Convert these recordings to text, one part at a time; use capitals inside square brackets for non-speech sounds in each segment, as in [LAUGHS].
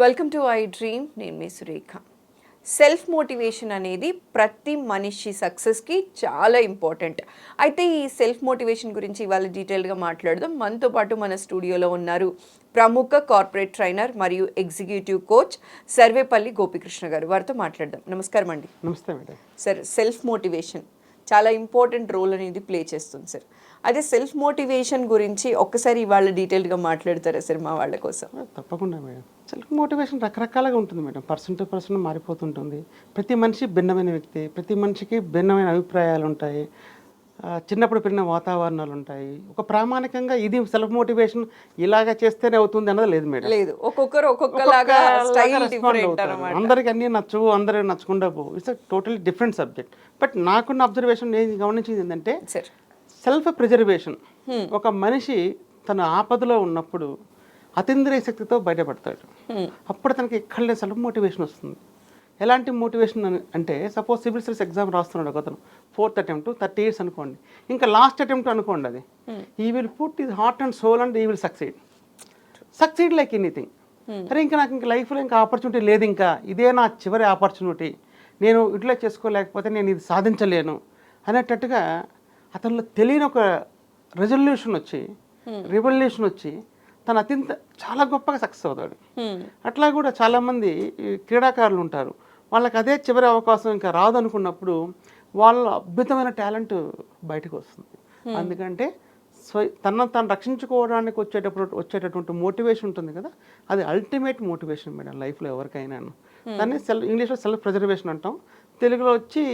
Welcome to I dream నేను మీ Surekha. Self motivation అనేది ప్రతి మనిషి సక్సెస్కి చాలా ఇంపార్టెంట్ అయితే ఈ సెల్ఫ్ మోటివేషన్ గురించి ఇవాళ డీటెయిల్గా మాట్లాడదాం. మనతో పాటు మన స్టూడియోలో ఉన్నారు ప్రముఖ కార్పొరేట్ ట్రైనర్ మరియు ఎగ్జిక్యూటివ్ కోచ్ సర్వేపల్లి గోపికృష్ణ గారు. వారితో మాట్లాడదాం. నమస్కారం అండి. నమస్తే మేడం. సార్ సెల్ఫ్ మోటివేషన్ చాలా ఇంపార్టెంట్ రోల్ అనేది ప్లే చేస్తుంది సార్ అదే సెల్ఫ్ మోటివేషన్ గురించి ఒక్కసారి ఇవాళ డీటెయిల్గా మాట్లాడతారా సార్ మా వాళ్ళ కోసం? తప్పకుండా మేడం. సెల్ఫ్ మోటివేషన్ రకరకాలుగా ఉంటుంది మేడం. పర్సన్ టు పర్సన్ మారిపోతుంటుంది. ప్రతి మనిషి భిన్నమైన వ్యక్తి ప్రతి మనిషికి భిన్నమైన అభిప్రాయాలు ఉంటాయి. చిన్నప్పుడు పెరిగిన వాతావరణాలు ఉంటాయి ఒక ప్రామాణికంగా ఇది సెల్ఫ్ మోటివేషన్ ఇలాగా చేస్తేనే అవుతుంది అన్నది లేదు మేడం. లేదు. ఒక్కొక్కరు ఒక్కొక్కలాగా అందరికి అన్నీ నచ్చవు అందరూ నచ్చకుండా పోవు. It's totally different subject but నాకున్న అబ్జర్వేషన్ నేను గమనించింది ఏంటంటే సెల్ఫ్ ప్రిజర్వేషన్ ఒక మనిషి తన ఆపదలో ఉన్నప్పుడు అతీంద్రియ శక్తితో బయటపడతాడు. అప్పుడు తనకి ఎక్కడ సెల్ఫ్ మోటివేషన్ వస్తుంది. ఎలాంటి మోటివేషన్ అంటే సపోజ్ సివిల్ సర్వీస్ ఎగ్జామ్ రాస్తున్నాడు ఒక అతను. ఫోర్త్ అటెంప్ట్ థర్టీ ఇయర్స్ అనుకోండి. ఇంకా లాస్ట్ అటెంప్ట్ అనుకోండి అది. He will put his heart and soul and he will succeed succeed like anything అరే ఇంకా నాకు ఇంకా లైఫ్లో ఇంకా ఆపర్చునిటీ లేదు ఇంకా. ఇదే నా చివరి ఆపర్చునిటీ నేను ఇట్లా చేసుకోలేకపోతే నేను ఇది సాధించలేను అనేటట్టుగా అతనిలో తెలియని ఒక రెజల్యూషన్ వచ్చి రివల్యూషన్ వచ్చి తను అత్యంత చాలా గొప్పగా సక్సెస్ అవుతాడు. అట్లా కూడా చాలామంది క్రీడాకారులు ఉంటారు. వాళ్ళకి అదే చివరి అవకాశం ఇంకా రాదు అనుకున్నప్పుడు వాళ్ళ అద్భుతమైన టాలెంట్ బయటకు వస్తుంది అందుకంటే స్వ తనను తాను రక్షించుకోవడానికి వచ్చేటప్పుడు వచ్చేటటువంటి మోటివేషన్ ఉంటుంది కదా. అది అల్టిమేట్ మోటివేషన్ మేడం లైఫ్లో ఎవరికైనా దాన్ని సెల్ ఇంగ్లీష్లో సెల్ఫ్ ప్రిజర్వేషన్ అంటాం. తెలుగులో వచ్చి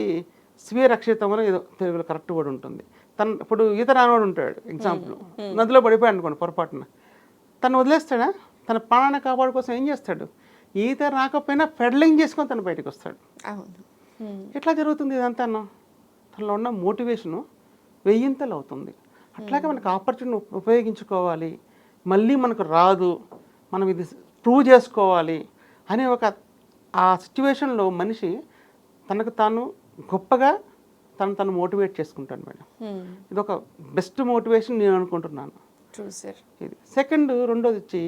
స్వీయ రక్షితమని ఏదో తెలుగులో కరెక్ట్ వర్డ్ ఉంటుంది. తన ఇప్పుడు ఈత రానివాడు ఉంటాడు ఎగ్జాంపుల్. నదిలో పడిపోయాడు అనుకోండి పొరపాటున. తను వదిలేస్తాడా? తన ప్రాణాన్ని కాపాడు కోసం ఏం చేస్తాడు? ఈత రాకపోయినా పెడలింగ్ చేసుకొని తను బయటకు వస్తాడు అవును. ఎట్లా జరుగుతుంది ఇదంతా తనలో ఉన్న మోటివేషను వెయ్యింతలు అవుతుంది. అట్లాగే మనకు ఆపర్చునిటీ ఉపయోగించుకోవాలి. మళ్ళీ మనకు రాదు. మనం ఇది ప్రూవ్ చేసుకోవాలి అనే ఒక ఆ సిచ్యువేషన్లో మనిషి తనకు తాను గొప్పగా తను తను మోటివేట్ చేసుకుంటాడు మేడం. ఇది ఒక బెస్ట్ మోటివేషన్ నేను అనుకుంటున్నాను. ఇది. సెకండ్ రెండోది వచ్చి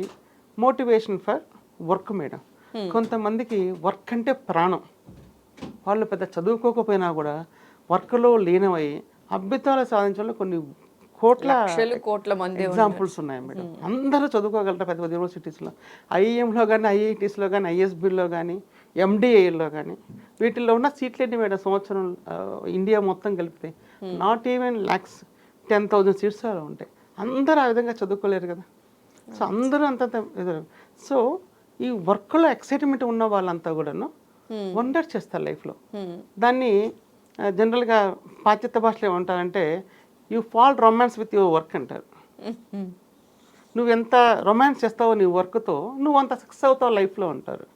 మోటివేషన్ ఫర్ వర్క్ మేడం. కొంతమందికి వర్క్ అంటే ప్రాణం. వాళ్ళు పెద్ద చదువుకోకపోయినా కూడా వర్క్లో లీనమై అద్భుతాలు సాధించడంలో కొన్ని కోట్ల కోట్ల మంది ఎగ్జాంపుల్స్ ఉన్నాయి మేడం. అందరూ చదువుకోగలరు పెద్ద పెద్ద యూనివర్సిటీస్లో? ఐఏఎంలో కానీ ఐఐటీస్లో కానీ ఐఎస్బిలో కానీ ఎండిఏలో కానీ వీటిల్లో ఉన్న సీట్లు ఎన్ని మేడం? సంవత్సరం ఇండియా మొత్తం కలిపితే not even lakhs ten thousand seats అలా ఉంటాయి. అందరూ ఆ విధంగా చదువుకోలేరు కదా. సో అందరూ అంతంత సో ఈ వర్క్లో ఎక్సైట్మెంట్ ఉన్న వాళ్ళంతా కూడాను వండర్ చేస్తారు లైఫ్లో. దాన్ని జనరల్గా పాశ్చాత్య భాషలో ఏమంటారంటే you fall romance with your work అంటారు. నువ్వు ఎంత రొమాన్స్ చేస్తావో నీ వర్క్తో నువ్వు అంత సక్సెస్ అవుతావు లైఫ్లో అంటారు.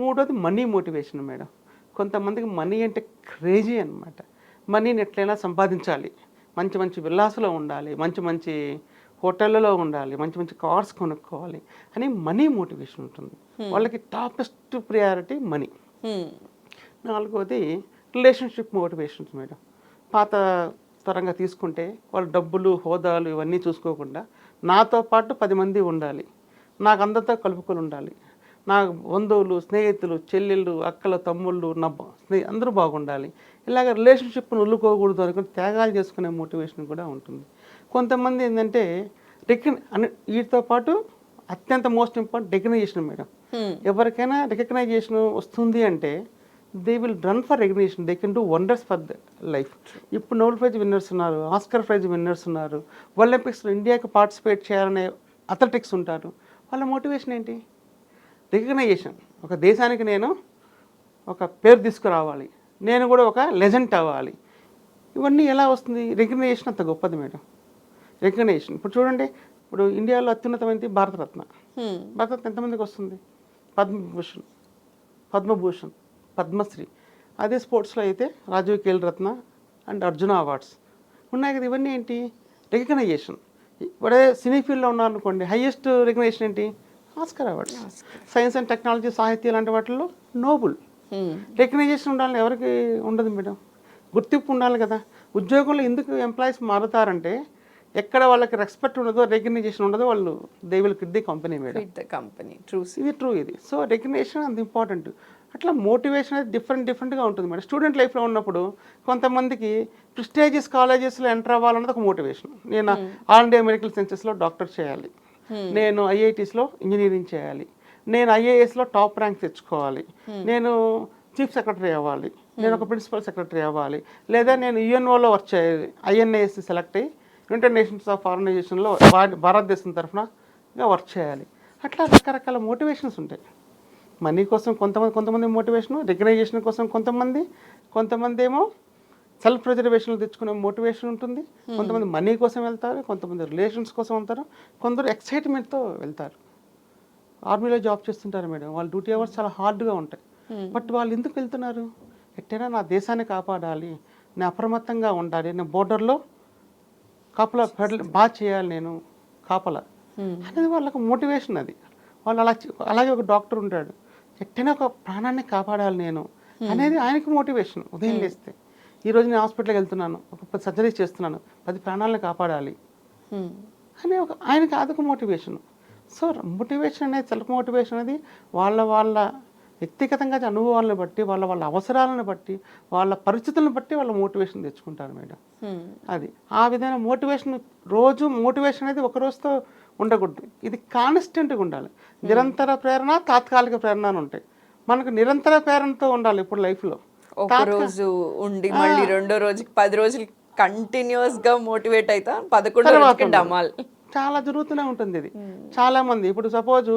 మూడోది మనీ మోటివేషన్ మేడం. కొంతమందికి మనీ అంటే క్రేజీ అనమాట మనీని ఎట్లయినా సంపాదించాలి. మంచి మంచి విల్లాసులో ఉండాలి. మంచి మంచి హోటళ్ళలో ఉండాలి మంచి మంచి కార్స్ కొనుక్కోవాలి అని మనీ మోటివేషన్ ఉంటుంది. వాళ్ళకి టాపెస్ట్ ప్రియారిటీ మనీ. నాలుగోది రిలేషన్షిప్ మోటివేషన్స్ మేడం. పాత తరంగా తీసుకుంటే వాళ్ళు డబ్బులు హోదాలు ఇవన్నీ చూసుకోకుండా నాతో పాటు పది మంది ఉండాలి. నాకు అందరితో కలుపుకొని ఉండాలి. నా బంధువులు స్నేహితులు చెల్లెళ్ళు అక్కలు తమ్ముళ్ళు నా బ- స్నే అందరూ బాగుండాలి. ఇలాగ రిలేషన్షిప్ను వదులుకోకూడదు అనుకుని త్యాగాలు చేసుకునే మోటివేషన్ కూడా ఉంటుంది. కొంతమంది ఏంటంటే అని వీటితో పాటు అత్యంత మోస్ట్ ఇంపార్టెంట్ రికగ్నైజేషన్ మేడం. ఎవరికైనా రికగ్నైజేషన్ వస్తుంది అంటే they will run for recognition they can do wonders for the life ఇప్పుడు నోబెల్ ప్రైజ్ విన్నర్స్ ఉన్నారు ఆస్కర్ ప్రైజ్ విన్నర్స్ ఉన్నారు ఒలింపిక్స్లో ఇండియాకి పార్టిసిపేట్ చేయాలనే అథ్లెటిక్స్ ఉంటారు. వాళ్ళ మోటివేషన్ ఏంటి? రికగ్నైజేషన్ ఒక దేశానికి నేను ఒక పేరు తీసుకురావాలి. నేను కూడా ఒక లెజెంట్ అవ్వాలి. ఇవన్నీ ఎలా వస్తుంది? రికగ్నైజేషన్ అంత గొప్పది మేడం. రికగ్నైజేషన్. ఇప్పుడు చూడండి ఇప్పుడు ఇండియాలో అత్యున్నతమైనది భారతరత్న. భారతరత్న ఎంతమందికి వస్తుంది? పద్మభూషణ్ పద్మభూషణ్ పద్మశ్రీ. అదే స్పోర్ట్స్లో అయితే రాజీవ్ ఖేల్ రత్న అండ్ అర్జున అవార్డ్స్. ఉన్నాయి కదా ఇవన్నీ ఏంటి? రికగ్నైజేషన్. ఇప్పుడే సినీ ఫీల్డ్లో ఉన్నారనుకోండి హైయెస్ట్ రికగ్నైజేషన్ ఏంటి? Oscar awards. Science and technology సాహిత్యం లాంటి వాటిల్లో నోబుల్. రికగ్నైజేషన్ ఉండాలని ఎవరికి ఉండదు మేడం. గుర్తింపు ఉండాలి కదా. ఉద్యోగంలో ఎందుకు ఎంప్లాయీస్ మారుతారంటే ఎక్కడ వాళ్ళకి రెస్పెక్ట్ ఉండదో రికగ్నైజేషన్ ఉండదో వాళ్ళు they will quit the company madam the company true ఇది ట్రూ ఇది. సో రికగ్నేషన్ అంత ఇంపార్టెంట్ అట్లా మోటివేషన్ అనేది డిఫరెంట్ డిఫరెంట్గా ఉంటుంది మేడం స్టూడెంట్ లైఫ్లో ఉన్నప్పుడు కొంతమందికి ప్రిస్టేజియస్ కాలేజెస్లో ఎంటర్ అవ్వాలన్నది ఒక మోటివేషన్ నేను ఆల్ ఇండియా మెడికల్ సైన్సెస్లో డాక్టర్ చేయాలి. నేను ఐఐటీస్లో ఇంజనీరింగ్ చేయాలి. నేను ఐఏఎస్లో టాప్ ర్యాంక్ తెచ్చుకోవాలి. నేను చీఫ్ సెక్రటరీ అవ్వాలి. నేను ఒక ప్రిన్సిపల్ సెక్రటరీ అవ్వాలి. లేదా నేను యుఎన్ఓలో వర్క్ చేయాలి. ఐఎన్ఏఎస్ సెలెక్ట్ అయ్యి యునైటెడ్ నేషన్స్ ఆఫ్ ఆర్గనైజేషన్లో భారతదేశం తరఫున వర్క్ చేయాలి. అట్లా రకరకాల మోటివేషన్స్ ఉంటాయి. మనీ కోసం కొంతమంది కొంతమంది మోటివేషన్ రికగ్నైజేషన్ కోసం కొంతమంది కొంతమంది ఏమో సెల్ఫ్ ప్రిజర్వేషన్ తెచ్చుకునే మోటివేషన్ ఉంటుంది. కొంతమంది మనీ కోసం వెళ్తారు కొంతమంది రిలేషన్స్ కోసం వెళ్తారు కొందరు ఎక్సైట్మెంట్తో వెళ్తారు. ఆర్మీలో జాబ్ చేస్తుంటారు మేడం. వాళ్ళ డ్యూటీ అవర్స్ చాలా హార్డ్గా ఉంటాయి. బట్ వాళ్ళు ఎందుకు వెళ్తున్నారు? ఎట్టైనా నా దేశాన్ని కాపాడాలి నేను అప్రమత్తంగా ఉండాలి నేను బోర్డర్లో కాపలా పెడ- బాగా చేయాలి నేను కాపలా. అనేది వాళ్ళకి మోటివేషన్ అది. వాళ్ళు అలా అలాగే ఒక డాక్టర్ ఉంటాడు. ఎట్టైనా ఒక ప్రాణాన్ని కాపాడాలి నేను అనేది ఆయనకి మోటివేషన్. ఉదయం లేస్తే. ఈ రోజు నేను హాస్పిటల్కి వెళ్తున్నాను. ఒక పది సర్జరీస్ చేస్తున్నాను. పది ప్రాణాలను కాపాడాలి. అనే ఒక ఆయనకి అదొక మోటివేషన్. సో మోటివేషన్ అనేది సెల్ఫ్ మోటివేషన్ అనేది వాళ్ళ వాళ్ళ వ్యక్తిగతంగా అనుభవాలను బట్టి వాళ్ళ వాళ్ళ అవసరాలను బట్టి వాళ్ళ పరిస్థితులను బట్టి వాళ్ళ మోటివేషన్ తెచ్చుకుంటారు మేడం. అది. ఆ విధమైన మోటివేషన్ రోజు మోటివేషన్ అనేది ఒక రోజుతో ఉండకూడదు. ఇది కాన్స్టెంట్గా ఉండాలి. నిరంతర ప్రేరణ తాత్కాలిక ప్రేరణ అని ఉంటాయి. మనకు నిరంతర ప్రేరణతో ఉండాలి ఇప్పుడు లైఫ్లో ఒక రోజు ఉండి మళ్ళీ రెండో రోజుకి పది రోజులు కంటిన్యూస్గా మోటివేట్ అవుతా పదకొండో రోజుకి డమాల్ చాలా జరుగుతూనే ఉంటుంది ఇది. చాలా మంది ఇప్పుడు సపోజ్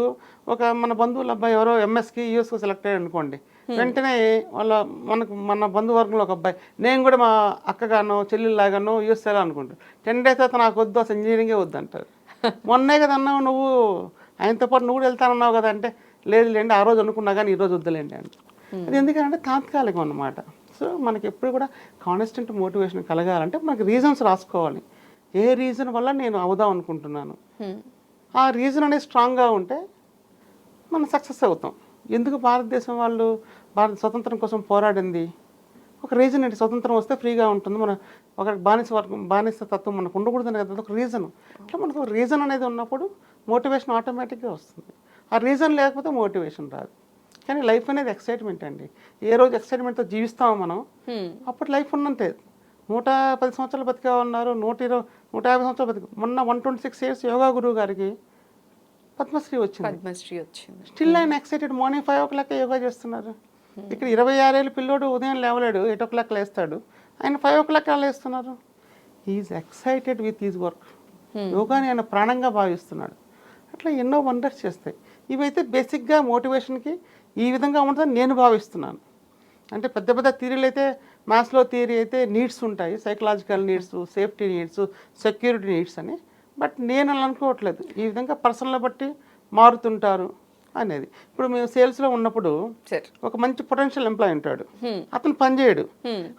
ఒక మన బంధువుల అబ్బాయి ఎవరో ఎంఎస్కి యూఎస్కి సెలెక్ట్ అయ్యాడు అనుకోండి. వెంటనే వాళ్ళ మనకు మన బంధువర్గంలో ఒక అబ్బాయి నేను కూడా మా అక్కగానో చెల్లెల్లాగానో యూఎస్ వెళ్ళాలి అనుకుంటాను టెన్ డేస్ అయితే నాకు వద్దు అసలు ఇంజనీరింగే వద్దు అంటారు. [LAUGHS] మొన్నే కదా అన్నావు నువ్వు ఆయనతో పాటు నువ్వు కూడా వెళ్తానన్నావు కదా అంటే లేదు లేండి ఆ రోజు అనుకున్నా కానీ ఈ రోజు వద్దులేండి అంటే అది ఎందుకంటే తాత్కాలికం అన్నమాట. సో మనకి ఎప్పుడు కూడా కాన్స్టెంట్ మోటివేషన్ కలగాలంటే మనకి రీజన్స్ రాసుకోవాలి. ఏ రీజన్ వల్ల నేను అవుదాం అనుకుంటున్నాను? ఆ రీజన్ అనేది స్ట్రాంగ్గా ఉంటే మనం సక్సెస్ అవుతాం. ఎందుకు భారతదేశం వాళ్ళు భారత స్వతంత్రం కోసం పోరాడింది? ఒక రీజన్ ఏంటి? స్వతంత్రం వస్తే ఫ్రీగా ఉంటుంది. మన ఒక బానిస వర్గం బానిస తత్వం మనకు ఉండకూడదని కదా. ఒక రీజన్ అట్లా మనకు రీజన్ అనేది ఉన్నప్పుడు మోటివేషన్ ఆటోమేటిక్గా వస్తుంది. ఆ రీజన్ లేకపోతే మోటివేషన్ రాదు. కానీ లైఫ్ అనేది ఎక్సైట్మెంట్ అండి. ఏ రోజు ఎక్సైట్మెంట్తో జీవిస్తామో మనం అప్పుడు లైఫ్ ఉన్నంతే. నూట పది సంవత్సరాలు బతికే ఉన్నారు నూట ఇరవై నూట యాభై సంవత్సరాలు బతికి మొన్న one twenty six years yoga గురువు గారికి పద్మశ్రీ వచ్చింది. పద్మశ్రీ వచ్చింది. స్టిల్ ఆయన excited morning five o'clock yoga చేస్తున్నారు. ఇక్కడ ఇరవై ఆరేళ్ళ పిల్లోడు ఉదయం లేవలేడు ఎయిట్ ఓ క్లాక్ లేస్తాడు. ఆయన five o'clock లేస్తున్నారు? Is excited with is work యోగాని ఆయన ప్రాణంగా భావిస్తున్నాడు. అట్లా ఎన్నో వండర్స్ చేస్తాయి. ఇవైతే బేసిక్గా మోటివేషన్కి ఈ విధంగా ఉంటుందని నేను భావిస్తున్నాను. అంటే పెద్ద పెద్ద థీరీలు అయితే మ్యాథ్స్లో థియరీ అయితే నీడ్స్ ఉంటాయి. Psychological needs safety needs security needs అని. బట్ నేను అలా అనుకోవట్లేదు. ఈ విధంగా పర్సనల్ బట్టి మారుతుంటారు అనేది. ఇప్పుడు మేము సేల్స్లో ఉన్నప్పుడు ఒక మంచి పొటెన్షియల్ ఎంప్లాయ్ ఉంటాడు. అతను పని చేయడు.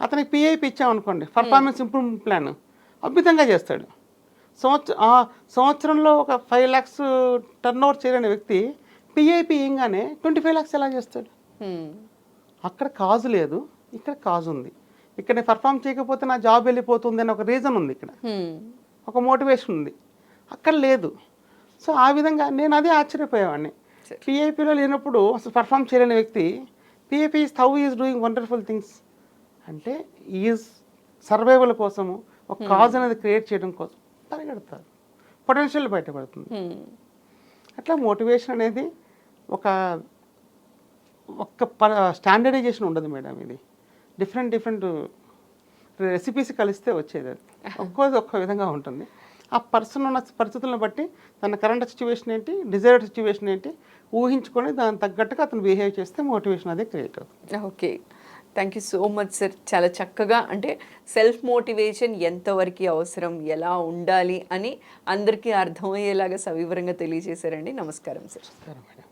అతనికి పిఐపి ఇచ్చామనుకోండి పర్ఫార్మెన్స్ ఇంప్రూవ్మెంట్ ప్లాన్ అద్భుతంగా చేస్తాడు. సంవత్సరం సంవత్సరంలో ఒక ఫైవ్ ల్యాక్స్ టర్న్ ఓవర్ చేయలేని వ్యక్తి పిఐపి ఇంగానే ట్వంటీ ఫైవ్ ల్యాక్స్ ఎలా చేస్తాడు? అక్కడ కాజు లేదు ఇక్కడ కాజు ఉంది. ఇక్కడ నేను పర్ఫామ్ చేయకపోతే నా జాబ్ వెళ్ళిపోతుంది అని ఒక రీజన్ ఉంది ఇక్కడ. ఒక మోటివేషన్ ఉంది. అక్కడ లేదు. సో ఆ విధంగా నేను అదే ఆశ్చర్యపోయేవాడిని. పిఐపిలో లేనప్పుడు అసలు పర్ఫామ్ చేయలేని వ్యక్తి PIP how is doing wonderful things అంటే ఈజ్ సర్వైవల్ కోసము ఒక కాజ్ అనేది క్రియేట్ చేయడం కోసం పరిగెడతారు. పొటెన్షియల్ బయటపడుతుంది. అట్లా మోటివేషన్ అనేది ఒక ఒక్క స్టాండర్డైజేషన్ ఉండదు మేడం ఇది. డిఫరెంట్ డిఫరెంట్ రెసిపీస్ కలిస్తే వచ్చేది అది. ఒక్కోది ఒక్క విధంగా ఉంటుంది. ఆ పర్సన్ ఉన్న పరిస్థితులను బట్టి తన కరెంట్ సిచ్యువేషన్ ఏంటి డిజైర్డ్ సిచ్యువేషన్ ఏంటి ఊహించుకొని దానికి తగ్గట్టుగా అతను బిహేవ్ చేస్తే మోటివేషన్ అదే క్రియేట్ అవుతుంది. Okay. Thank you so much sir చాలా చక్కగా అంటే సెల్ఫ్ మోటివేషన్ ఎంతవరకు అవసరం ఎలా ఉండాలి అని అందరికీ అర్థమయ్యేలాగా సవివరంగా తెలియజేశారండి. నమస్కారం సార్ నమస్కారం మేడం.